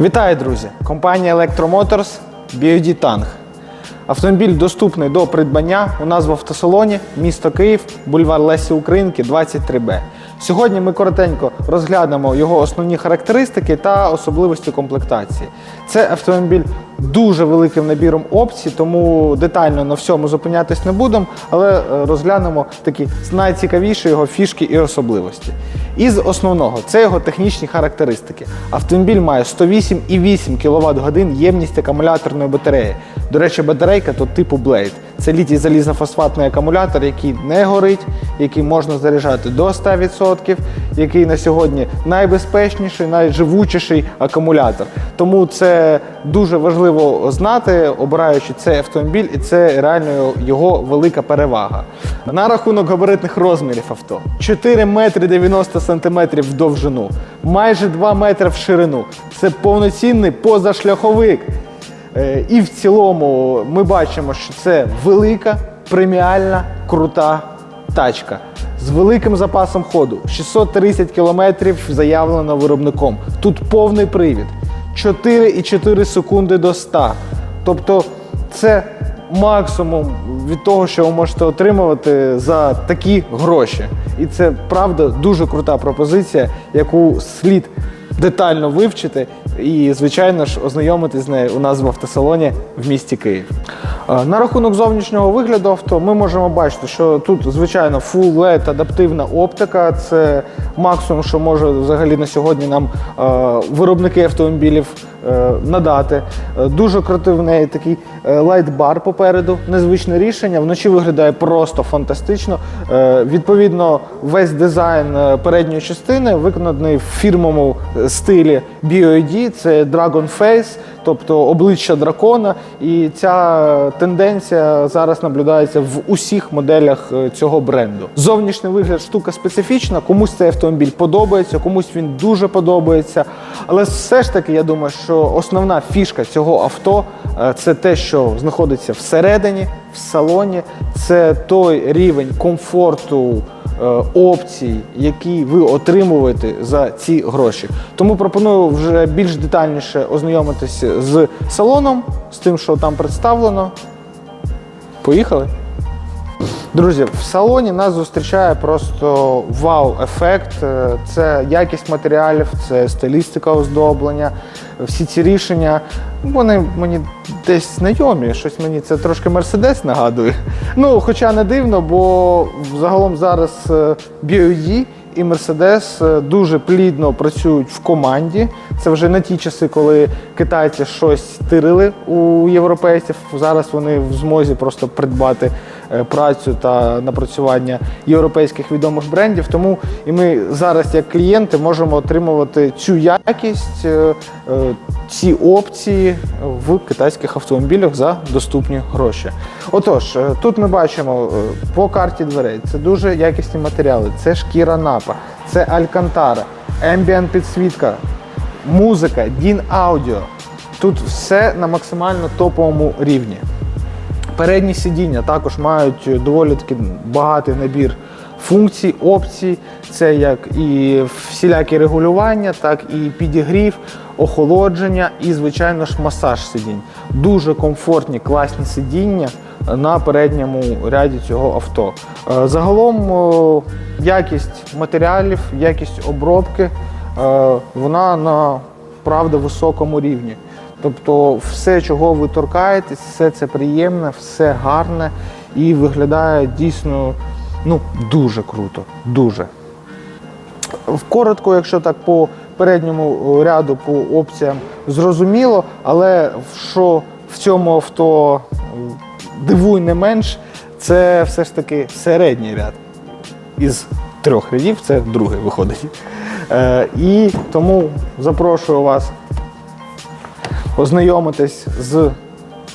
Вітаю, друзі! Компанія Electromotors BYD Tang. Автомобіль доступний до придбання у нас в автосалоні, місто Київ, бульвар Лесі Українки, 23Б. Сьогодні ми коротенько розглянемо його основні характеристики та особливості комплектації. Це автомобіль дуже великим набіром опцій, тому детально на всьому зупинятись не будемо, але е, розглянемо такі найцікавіші його фішки і особливості. Із основного це його технічні характеристики. Автомобіль має 108,8 кВт годин ємність акумуляторної батареї. До речі, батарейка тут типу Blade. Це літій залізофосфатний акумулятор, який не горить, який можна заряджати до 100%, який на сьогодні найбезпечніший, найживучіший акумулятор. Тому це дуже важливо знати, обираючи цей автомобіль, і це реально його велика перевага. На рахунок габаритних розмірів авто: 4 метри 90 сантиметрів в довжину, майже 2 метри в ширину. Це повноцінний позашляховик. Е, І в цілому ми бачимо, що це велика, преміальна, крута тачка з великим запасом ходу. 630 кілометрів заявлено виробником. Тут повний привід. 4,4 секунди до 100. Тобто це максимум від того, що ви можете отримувати за такі гроші. І це правда дуже крута пропозиція, яку слід детально вивчити і, звичайно ж, ознайомитись з нею у нас в автосалоні в місті Київ. Е, На рахунок зовнішнього вигляду авто ми можемо бачити, що тут, звичайно, Full LED адаптивна оптика. Це максимум, що може взагалі на сьогодні нам е, виробники автомобілів надати. Е, Дуже крутий в неї такий е, лайтбар попереду, незвичне рішення. Вночі виглядає просто фантастично. Е, Відповідно, весь дизайн е, передньої частини виконаний в фірмовому е, стилі BYD, це Dragon Face, тобто обличчя дракона. І ця тенденція зараз наблюдається в усіх моделях е, цього бренду. Зовнішній вигляд штука специфічна, комусь цей автомобіль подобається, комусь він дуже подобається. Але все ж таки, я думаю, що основна фішка цього авто е, це те, що знаходиться всередині, в салоні. Це той рівень комфорту. е, Опцій, які ви отримуєте за ці гроші. Тому пропоную вже більш детальніше ознайомитися з салоном, з тим, що там представлено. Поїхали. Друзі, в салоні нас зустрічає просто вау-ефект. Е, Це якість матеріалів, це стилістика оздоблення. Всі ці рішення вони мені десь знайомі. Щось мені це трошки Мерседес нагадує. Ну, хоча не дивно, бо загалом зараз е, і Мерседес е, дуже плідно працюють в команді. Це вже не ті часи, коли китайці щось тирили у європейців. Зараз вони в змозі просто придбати працю та напрацювання європейських відомих брендів. Тому і ми зараз, як клієнти, можемо отримувати цю якість, е, е, ці опції в китайських автомобілях за доступні гроші. Отож, е, тут ми бачимо е, по карті дверей. Це дуже якісні матеріали. Це шкіра напа, це алькантара, ембієнт підсвітка, музика, дін аудіо. Тут все на максимально топовому рівні. Передні сидіння також мають доволі таки багатий набір функцій, опцій. Це як і всілякі регулювання, так і підігрів, охолодження і, звичайно ж, масаж сидінь. Дуже комфортні, класні сидіння на передньому ряді цього авто. Е, Загалом якість матеріалів, якість обробки, е, вона на правда високому рівні. Тобто все, чого ви торкаєтесь, все це приємне, все гарне і виглядає дійсно ну, дуже круто. Дуже. Коротко, якщо так по передньому ряду, по опціям зрозуміло, але що в цьому авто дивуй не менш, це все ж таки середній ряд. Із трьох рядів це другий виходить. Е, і тому запрошую вас ознайомитись з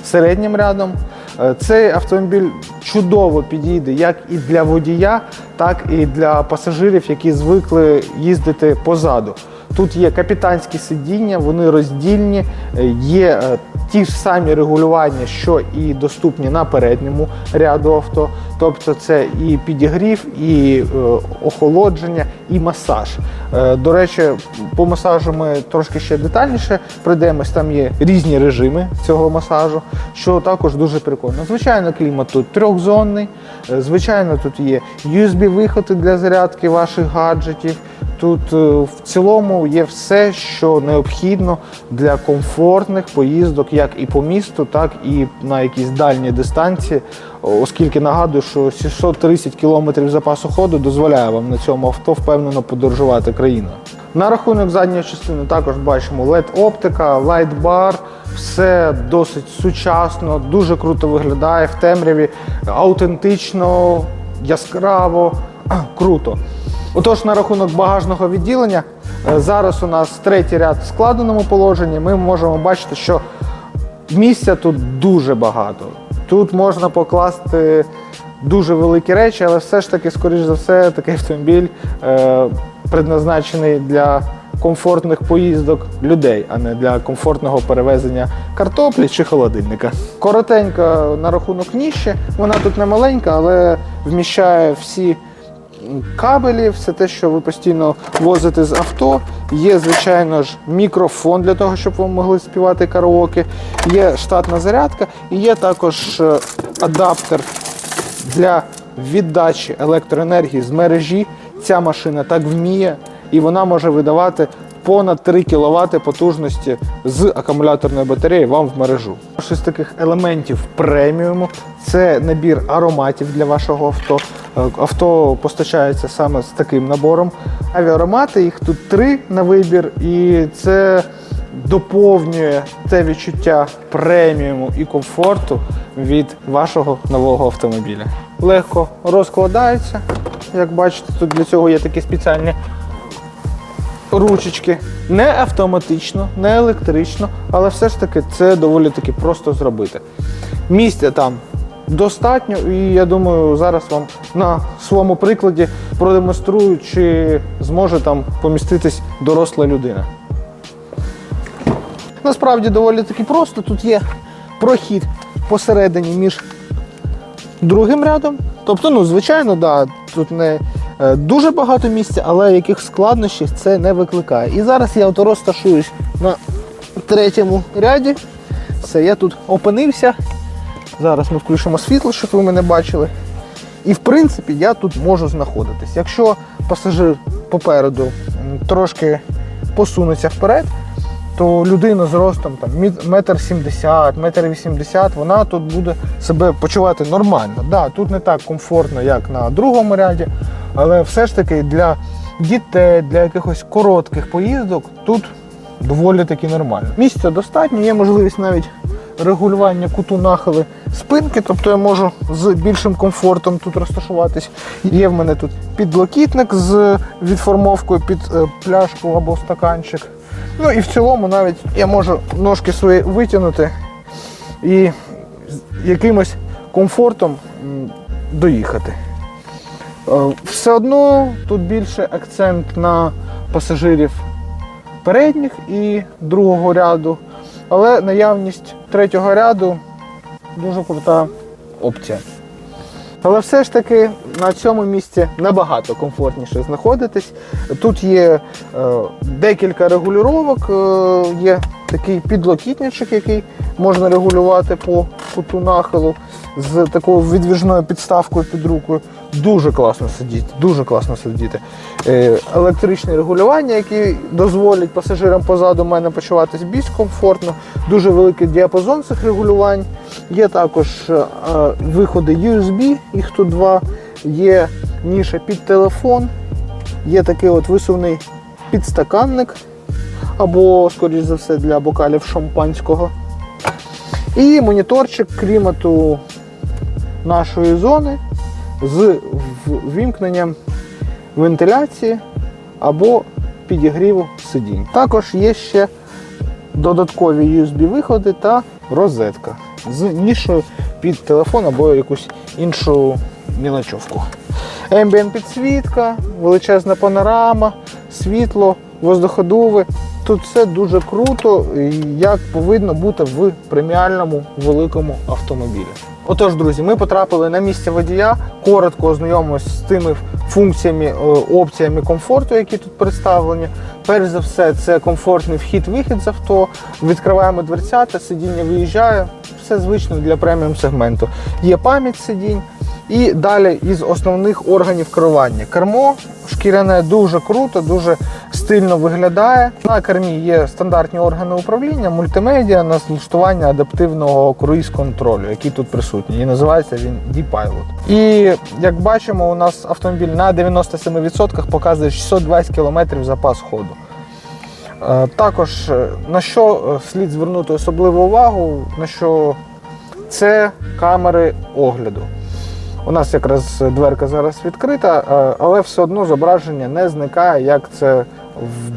середнім рядом. Е, Цей автомобіль чудово підійде як і для водія, так і для пасажирів, які звикли їздити позаду. Тут є капітанські сидіння, вони роздільні, е, є е, ті ж самі регулювання, що і доступні на передньому ряду авто. Тобто це і підігрів, і е, охолодження, і масаж. До речі, по масажу ми трошки ще детальніше прийдемось. Там є різні режими цього масажу, що також дуже прикольно. Звичайно, клімат тут трьохзонний. Звичайно, тут є USB-виходи для зарядки ваших гаджетів. Тут в цілому є все, що необхідно для комфортних поїздок, як і по місту, так і на якісь дальні дистанції, оскільки нагадую, що 630 км запасу ходу дозволяє вам на цьому авто впевнено подорожувати країною. На рахунок задньої частини також бачимо LED-оптика, лайтбар, все досить сучасно, дуже круто виглядає в темряві, аутентично, яскраво, круто. Отож, на рахунок багажного відділення, зараз у нас третій ряд в складеному положенні. Ми можемо бачити, що місця тут дуже багато. Тут можна покласти дуже великі речі, але все ж таки, скоріш за все, такий автомобіль е, предназначений для комфортних поїздок людей, а не для комфортного перевезення картоплі чи холодильника. Коротенько на рахунок ніжі. Вона тут не маленька, але вміщає всі кабелі, все те, що ви постійно возите з авто. Є, звичайно ж, мікрофон для того, щоб ви могли співати караоке. Є штатна зарядка і є також е, адаптер для віддачі електроенергії з мережі. Ця машина так вміє, і вона може видавати понад 3 кВт потужності з акумуляторної батареї вам в мережу. Щось таких елементів преміуму це набір ароматів для вашого авто. Е, Авто постачається саме з таким набором. Авіаромати, їх тут три на вибір, і це доповнює те відчуття преміуму і комфорту від вашого нового автомобіля. Легко розкладається. Як бачите, тут для цього є такі спеціальні ручечки. Не автоматично, не електрично, але все ж таки це доволі таки просто зробити. Місця там достатньо, і я думаю, зараз вам на своєму прикладі продемонструю, чи зможе там поміститись доросла людина. Насправді доволі таки просто. Тут є прохід посередині між другим рядом. Тобто, ну, звичайно, да, тут не дуже багато місця, але яких складнощів це не викликає. І зараз я розташуюсь на третьому ряді. Все, я тут опинився. Зараз ми включимо світло, щоб ви мене бачили. І в принципі я тут можу знаходитись. Якщо пасажир попереду трошки посунеться вперед, то людина з ростом там метр сімдесят, метр вісімдесят, вона тут буде себе почувати нормально. Да, тут не так комфортно, як на другому ряді, але все ж таки для дітей, для якихось коротких поїздок тут доволі таки нормально. Місця достатньо, є можливість навіть регулювання куту нахили спинки, тобто я можу з більшим комфортом тут розташуватись. Є в мене тут підлокітник з відформовкою під е, пляшку або стаканчик. Ну і в цілому навіть я можу ножки свої витягнути і якимось комфортом доїхати. Е, Все одно тут більше акцент на пасажирів передніх і другого ряду, але наявність третього ряду дуже крута опція. Але все ж таки на цьому місці набагато комфортніше знаходитись. Тут є е, декілька регулювання, е, є такий підлокітничок, який можна регулювати по куту нахилу з такою відвіжною підставкою під рукою. Дуже класно сидіти, дуже класно сидіти. Е, електричне регулювання, які дозволять пасажирам позаду мене почуватися більш комфортно. Дуже великий діапазон цих регулювань. Є також е, виходи USB, їх тут два. Є ніша під телефон, є такий от висувний підстаканник, або, скоріш за все, для бокалів шампанського. І моніторчик клімату нашої зони з ввімкненням вентиляції або підігріву сидінь. Також є ще додаткові USB-виходи та розетка з нішою під телефон або якусь іншу мілочовку. Ембієнт підсвітка, величезна панорама, світло, воздуходуви. Тут все дуже круто, як повинно бути в преміальному великому автомобілі. Отож, друзі, ми потрапили на місце водія, коротко ознайомимося з тими функціями, е, опціями комфорту, які тут представлені. Перш за все, це комфортний вхід-вихід з авто. Відкриваємо дверцята, сидіння виїжджає. Все звично для преміум сегменту. Є пам'ять сидінь. І далі із основних органів керування. Кермо шкіряне дуже круто, дуже стильно виглядає. На кермі є стандартні органи управління, мультимедіа, налаштування адаптивного круїз-контролю, який тут присутній. І називається він D-Pilot. І як бачимо, у нас автомобіль на 97% показує 620 км запас ходу. Е, Також е, на що е, слід звернути особливу увагу, на що це камери огляду. У нас якраз дверка зараз відкрита, е, але все одно зображення не зникає, як це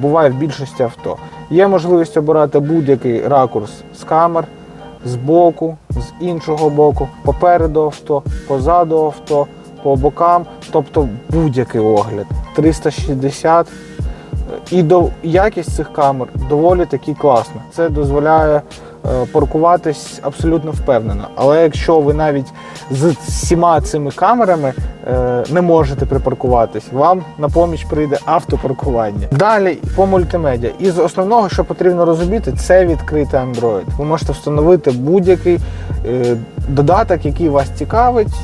буває в більшості авто. Є можливість обирати будь-який ракурс з камер, з боку, з іншого боку, попереду авто, позаду авто, по бокам, тобто будь-який огляд. 360 і до якість цих камер доволі таки класна. Це дозволяє е, паркуватись абсолютно впевнено. Але якщо ви навіть з всіма цими камерами е, не можете припаркуватись, вам на поміч прийде автопаркування. Далі по мультимедіа. Із основного, що потрібно розуміти, це відкритий Android. Ви можете встановити будь-який е, додаток, який вас цікавить.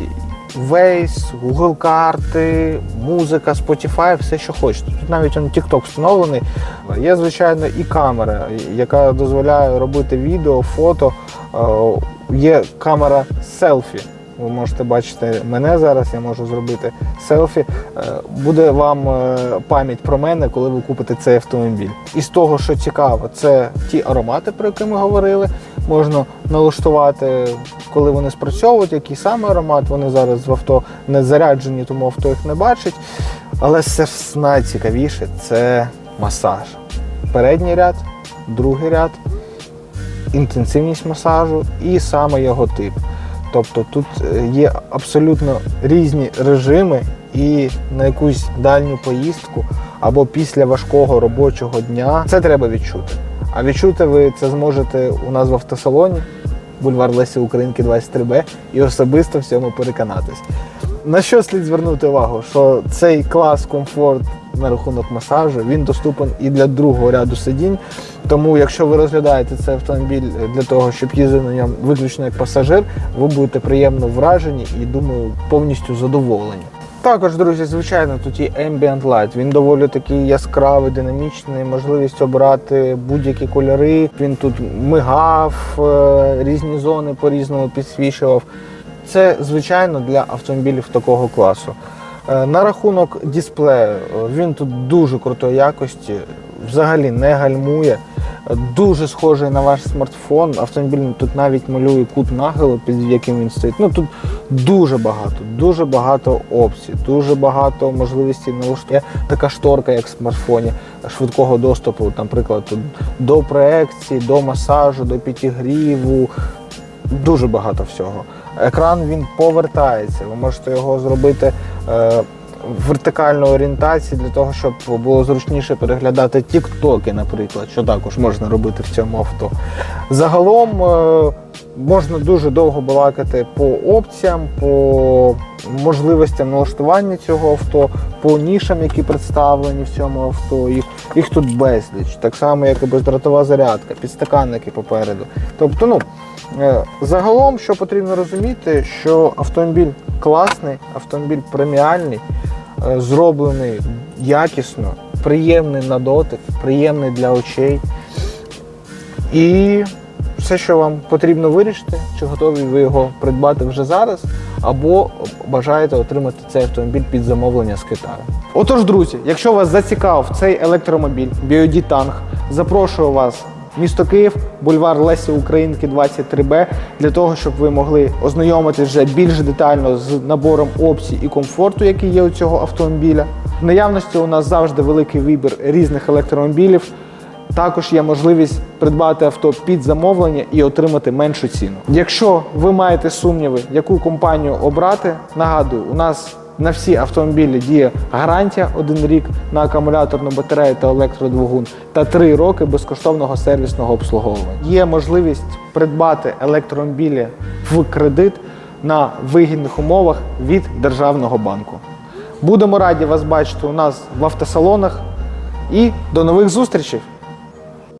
Waze, Google карти, музика, Spotify, все, що хочете. Тут навіть TikTok встановлений. Є, звичайно, і камера, яка дозволяє робити відео, фото. Е, Є камера селфі. Ви можете бачити мене зараз, я можу зробити селфі. Е, Буде вам е, пам'ять про мене, коли ви купите цей автомобіль. І з того, що цікаво, це ті аромати, про які ми говорили. Можна налаштувати, коли вони спрацьовують, який саме аромат. Вони зараз в авто не заряджені, тому авто їх не бачить. Але все ж найцікавіше це масаж. Передній ряд, другий ряд, інтенсивність масажу і саме його тип. Тобто тут е, є абсолютно різні режими, і на якусь дальню поїздку або після важкого робочого дня це треба відчути. А відчути ви це зможете у нас в автосалоні, бульвар Лесі Українки 23Б, і особисто в цьому переконатись. На що слід звернути увагу? Що цей клас комфорт на рахунок масажу він доступен і для другого ряду сидінь. Тому, якщо ви розглядаєте цей автомобіль для того, щоб їздити на ньому виключно як пасажир, ви будете приємно вражені і думаю, повністю задоволені. Також, друзі, звичайно, тут є Ambient Light. Він доволі такий яскравий, динамічний, можливість обрати будь-які кольори. Він тут мигав, е, різні зони по-різному підсвічував. Це звичайно для автомобілів такого класу. Е, На рахунок дисплею, е, він тут дуже крутої якості, взагалі не гальмує. Дуже схожий на ваш смартфон. Автомобіль тут навіть малює кут нахилу, під яким він стоїть. Ну тут дуже багато, дуже багато опцій, дуже багато можливостей налаштувати. Є така шторка, як в смартфоні, швидкого доступу, наприклад, до проекції, до масажу, до підігріву. Дуже багато всього. Екран він повертається. Ви можете його зробити е, вертикальної орієнтації для того, щоб було зручніше переглядати тіктоки, наприклад, що також можна робити в цьому авто. Загалом е, можна дуже довго балакати по опціям, по можливостям налаштування цього авто, по нішам, які представлені в цьому авто. Їх, їх тут безліч. Так само, як і бездротова зарядка, підстаканники попереду. Тобто, ну. Е, Загалом, що потрібно розуміти, що автомобіль класний, автомобіль преміальний, е, зроблений якісно, приємний на дотик, приємний для очей. І все, що вам потрібно вирішити, чи готові ви його придбати вже зараз, або бажаєте отримати цей автомобіль під замовлення з Китаю. Отож, друзі, якщо вас зацікавив цей електромобіль BYD Tank, запрошую вас Місто Київ, бульвар Лесі Українки 23Б, для того, щоб ви могли ознайомитися вже більш детально з набором опцій і комфорту, який є у цього автомобіля. В наявності у нас завжди великий вибір різних електромобілів. Також є можливість придбати авто під замовлення і отримати меншу ціну. Якщо ви маєте сумніви, яку компанію обрати, нагадую, у нас на всі автомобілі діє гарантія 1 рік на акумуляторну батарею та електродвигун та 3 роки безкоштовного сервісного обслуговування. Є можливість придбати електромобілі в кредит на вигідних умовах від державного банку. Будемо раді вас бачити у нас в автосалонах і до нових зустрічей!